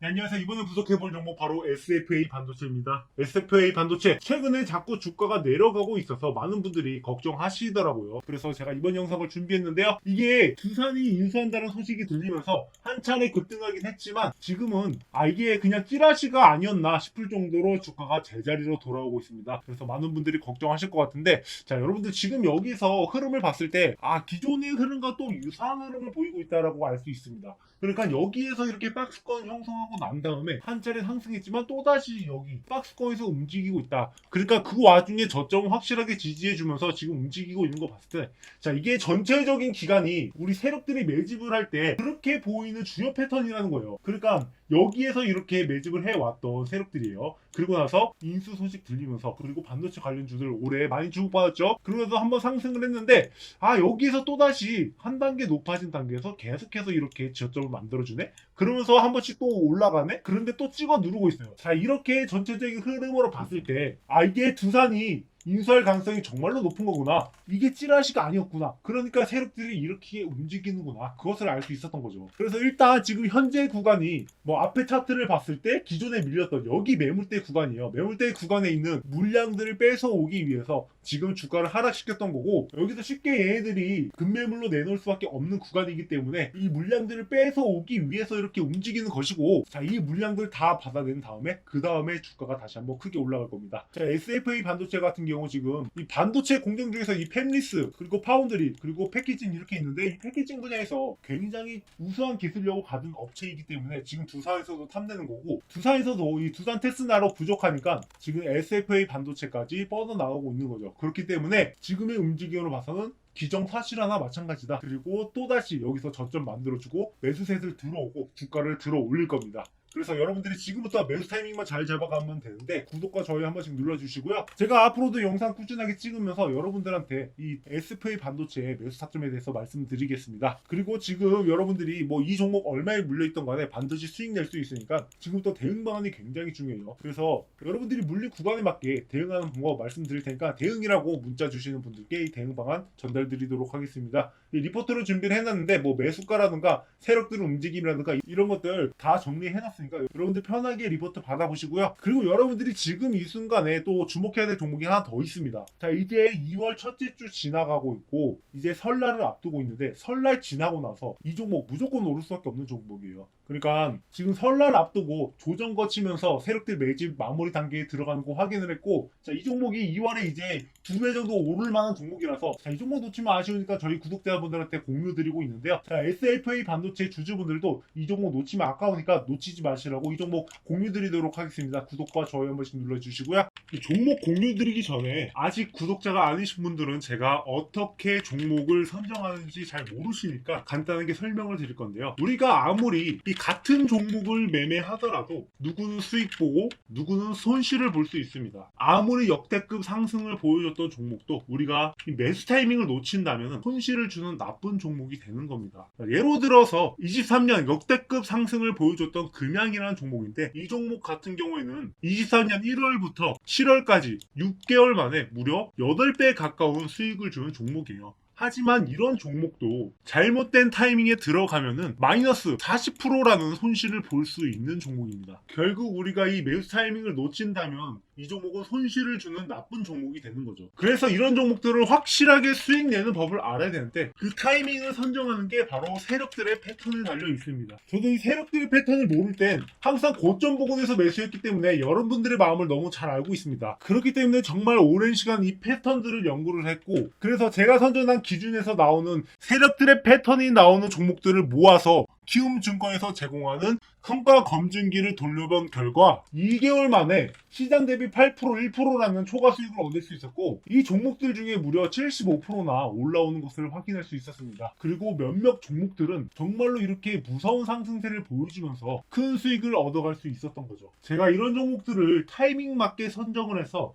네, 안녕하세요. 이번에 분석해볼 종목 바로 SFA 반도체입니다. SFA 반도체 최근에 자꾸 주가가 내려가고 있어서 많은 분들이 걱정하시더라고요. 그래서 제가 이번 영상을 준비했는데요. 이게 두산이 인수한다는 소식이 들리면서 한 차례 급등하긴 했지만 지금은 아 이게 그냥 찌라시가 아니었나 싶을 정도로 주가가 제자리로 돌아오고 있습니다. 그래서 많은 분들이 걱정하실 것 같은데 자 여러분들 지금 여기서 흐름을 봤을 때 아 기존의 흐름과 또 유사한 흐름을 보이고 있다라고 알 수 있습니다. 그러니까 여기에서 이렇게 박스권 형성하고 난 다음에 한 차례 상승했지만 또다시 여기 박스권에서 움직이고 있다. 그러니까 그 와중에 저점을 확실하게 지지해주면서 지금 움직이고 있는 거 봤을 때, 자, 이게 전체적인 기간이 우리 세력들이 매집을 할 때 그렇게 보이는 주요 패턴이라는 거예요. 그러니까 여기에서 이렇게 매집을 해왔던 세력들이에요. 그리고 나서 인수 소식 들리면서 그리고 반도체 관련주들 올해 많이 주목받았죠. 그러면서 한번 상승을 했는데 아 여기에서 또다시 한 단계 높아진 단계에서 계속해서 이렇게 저점 을 만들어주네? 그러면서 한 번씩 또 올라가네? 그런데 또 찍어 누르고 있어요. 자, 이렇게 전체적인 흐름으로 봤을 때, 아, 이게 두산이 인수할 가능성이 정말로 높은 거구나. 이게 찌라시가 아니었구나. 그러니까 세력들이 이렇게 움직이는구나. 그것을 알 수 있었던 거죠. 그래서 일단 지금 현재 구간이 뭐 앞에 차트를 봤을 때 기존에 밀렸던 여기 매물대 구간이에요. 매물대 구간에 있는 물량들을 뺏어오기 위해서 지금 주가를 하락시켰던 거고 여기서 쉽게 얘네들이 급매물로 내놓을 수밖에 없는 구간이기 때문에 이 물량들을 뺏어오기 위해서 이렇게 움직이는 것이고 자 이 물량들 다 받아낸 다음에 그 다음에 주가가 다시 한번 크게 올라갈 겁니다. 자 SFA 반도체 같은 경우 지금 이 반도체 공정 중에서 이 팹리스 그리고 파운드리 그리고 패키징 이렇게 있는데 이 패키징 분야에서 굉장히 우수한 기술력을 가진 업체이기 때문에 지금 두산에서도 탐내는 거고 두산에서도 이 두산 테스나로 부족하니까 지금 SFA 반도체까지 뻗어나가고 있는 거죠. 그렇기 때문에 지금의 움직임으로 봐서는 기정사실하나 마찬가지다. 그리고 또다시 여기서 저점 만들어주고 매수셋을 들어오고 주가를 들어 올릴 겁니다. 그래서 여러분들이 지금부터 매수 타이밍만 잘 잡아가면 되는데 구독과 좋아요 한 번씩 눌러주시고요. 제가 앞으로도 영상 꾸준하게 찍으면서 여러분들한테 이 SFA 반도체 매수 타점에 대해서 말씀드리겠습니다. 그리고 지금 여러분들이 뭐 이 종목 얼마에 물려있던 간에 반드시 수익 낼 수 있으니까 지금부터 대응 방안이 굉장히 중요해요. 그래서 여러분들이 물린 구간에 맞게 대응하는 방법 말씀드릴 테니까 대응이라고 문자 주시는 분들께 이 대응 방안 전달드리도록 하겠습니다. 이 리포트를 준비를 해놨는데 뭐 매수가라든가 세력들 움직임이라든가 이런 것들 다 정리해놨으니까 여러분들 편하게 리포트 받아보시고요. 그리고 여러분들이 지금 이 순간에 또 주목해야 될 종목이 하나 더 있습니다. 자 이제 2월 첫째 주 지나가고 있고 이제 설날을 앞두고 있는데 설날 지나고 나서 이 종목 무조건 오를 수밖에 없는 종목이에요. 그러니까 지금 설날 앞두고 조정 거치면서 세력들 매집 마무리 단계에 들어가는 거 확인을 했고 자 이 종목이 2월에 이제 두 배 정도 오를 만한 종목이라서 자 이 종목 놓치면 아쉬우니까 저희 구독자분들한테 공유 드리고 있는데요. 자 SFA 반도체 주주분들도 이 종목 놓치면 아까우니까 놓치지 마시라고 이 종목 공유 드리도록 하겠습니다. 구독과 좋아요 한 번씩 눌러주시고요. 이 종목 공유 드리기 전에 아직 구독자가 아니신 분들은 제가 어떻게 종목을 선정하는지 잘 모르시니까 간단하게 설명을 드릴 건데요. 우리가 아무리 이 같은 종목을 매매하더라도 누구는 수익 보고 누구는 손실을 볼 수 있습니다. 아무리 역대급 상승을 보여줬던 종목도 우리가 이 매수 타이밍을 놓친다면 손실을 주는 나쁜 종목이 되는 겁니다. 예로 들어서 23년 역대급 상승을 보여줬던 금양이라는 종목인데 이 종목 같은 경우에는 23년 1월부터 7월까지 6개월 만에 무려 8배 가까운 수익을 주는 종목이에요. 하지만 이런 종목도 잘못된 타이밍에 들어가면은 마이너스 40%라는 손실을 볼 수 있는 종목입니다. 결국 우리가 이 매수 타이밍을 놓친다면 이 종목은 손실을 주는 나쁜 종목이 되는 거죠. 그래서 이런 종목들을 확실하게 수익 내는 법을 알아야 되는데 그 타이밍을 선정하는 게 바로 세력들의 패턴에 달려 있습니다. 저도 이 세력들의 패턴을 모를 땐 항상 고점 부근에서 매수했기 때문에 여러분들의 마음을 너무 잘 알고 있습니다. 그렇기 때문에 정말 오랜 시간 이 패턴들을 연구를 했고 그래서 제가 선정한 기준에서 나오는 세력들의 패턴이 나오는 종목들을 모아서 키움증권에서 제공하는 성과 검증기를 돌려본 결과 2개월 만에 시장 대비 8% 1%라는 초과 수익을 얻을 수 있었고 이 종목들 중에 무려 75%나 올라오는 것을 확인할 수 있었습니다. 그리고 몇몇 종목들은 정말로 이렇게 무서운 상승세를 보여주면서 큰 수익을 얻어갈 수 있었던 거죠. 제가 이런 종목들을 타이밍 맞게 선정을 해서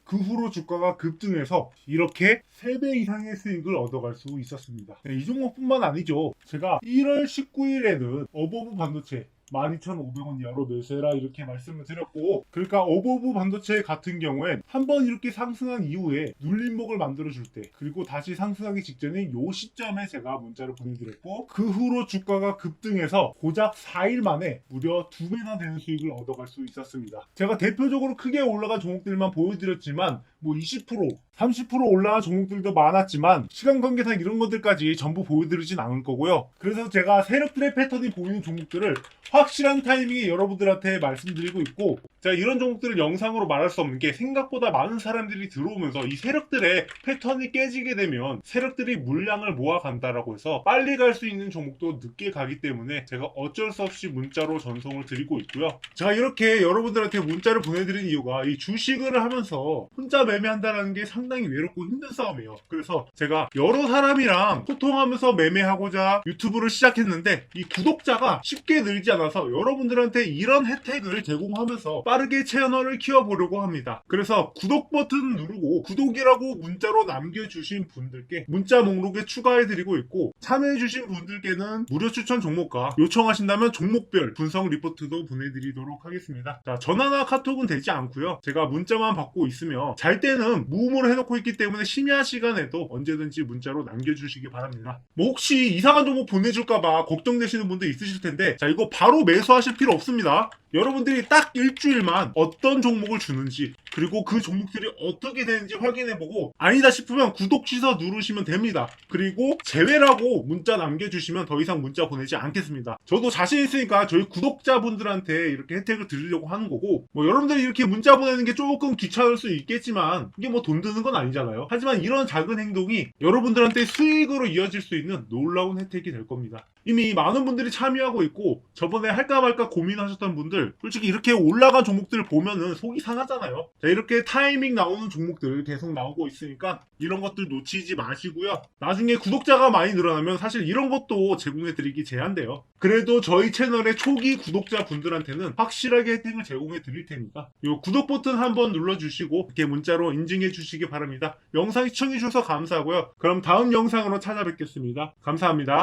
그 후로 주가가 급등해서 이렇게 3배 이상의 수익을 얻어갈 수 있었습니다. 네, 이 종목뿐만 아니죠. 제가 1월 19일에는 어버브 반도체 12,500원 이하로 매수해라 이렇게 말씀을 드렸고 그러니까 어버브 반도체 같은 경우엔 한번 이렇게 상승한 이후에 눌림목을 만들어줄 때 그리고 다시 상승하기 직전인 요 시점에 제가 문자를 보내드렸고 그 후로 주가가 급등해서 고작 4일 만에 무려 2배나 되는 수익을 얻어갈 수 있었습니다. 제가 대표적으로 크게 올라간 종목들만 보여드렸지만 뭐 20%, 30% 올라간 종목들도 많았지만 시간 관계상 이런 것들까지 전부 보여드리진 않을 거고요. 그래서 제가 세력들의 패턴이 보이는 종목들을 확실한 타이밍에 여러분들한테 말씀드리고 있고 자 이런 종목들을 영상으로 말할 수 없는 게 생각보다 많은 사람들이 들어오면서 이 세력들의 패턴이 깨지게 되면 세력들이 물량을 모아간다라고 해서 빨리 갈 수 있는 종목도 늦게 가기 때문에 제가 어쩔 수 없이 문자로 전송을 드리고 있고요. 제가 이렇게 여러분들한테 문자를 보내드린 이유가 이 주식을 하면서 혼자 매매한다는 게 상당히 외롭고 힘든 싸움이에요. 그래서 제가 여러 사람이랑 소통하면서 매매하고자 유튜브를 시작했는데 이 구독자가 쉽게 늘지 않아서 여러분들한테 이런 혜택을 제공하면서 빠르게 채널을 키워보려고 합니다. 그래서 구독 버튼 누르고 구독이라고 문자로 남겨주신 분들께 문자 목록에 추가해드리고 있고 참여해주신 분들께는 무료 추천 종목과 요청하신다면 종목별 분석 리포트도 보내드리도록 하겠습니다. 자, 전화나 카톡은 되지 않고요. 제가 문자만 받고 있으며 잘 때는 무음으로 해놓고 있기 때문에 심야 시간에도 언제든지 문자로 남겨주시기 바랍니다. 뭐 혹시 이상한 종목 보내줄까봐 걱정되시는 분도 있으실 텐데 자 이거 바로 매수하실 필요 없습니다. 여러분들이 딱 일주일만 어떤 종목을 주는지 그리고 그 종목들이 어떻게 되는지 확인해보고 아니다 싶으면 구독 취소 누르시면 됩니다. 그리고 제외라고 문자 남겨주시면 더 이상 문자 보내지 않겠습니다. 저도 자신 있으니까 저희 구독자분들한테 이렇게 혜택을 드리려고 하는 거고 뭐 여러분들이 이렇게 문자 보내는 게 조금 귀찮을 수 있겠지만 이게 뭐 돈 드는 건 아니잖아요. 하지만 이런 작은 행동이 여러분들한테 수익으로 이어질 수 있는 놀라운 혜택이 될 겁니다. 이미 많은 분들이 참여하고 있고 저번에 할까 말까 고민하셨던 분들 솔직히 이렇게 올라간 종목들을 보면은 속이 상하잖아요. 자, 이렇게 타이밍 나오는 종목들 계속 나오고 있으니까 이런 것들 놓치지 마시고요. 나중에 구독자가 많이 늘어나면 사실 이런 것도 제공해 드리기 제한돼요. 그래도 저희 채널의 초기 구독자 분들한테는 확실하게 혜택을 제공해 드릴 테니까 이 구독 버튼 한번 눌러주시고 이렇게 문자로 인증해 주시기 바랍니다. 영상 시청해 주셔서 감사하고요. 그럼 다음 영상으로 찾아뵙겠습니다. 감사합니다.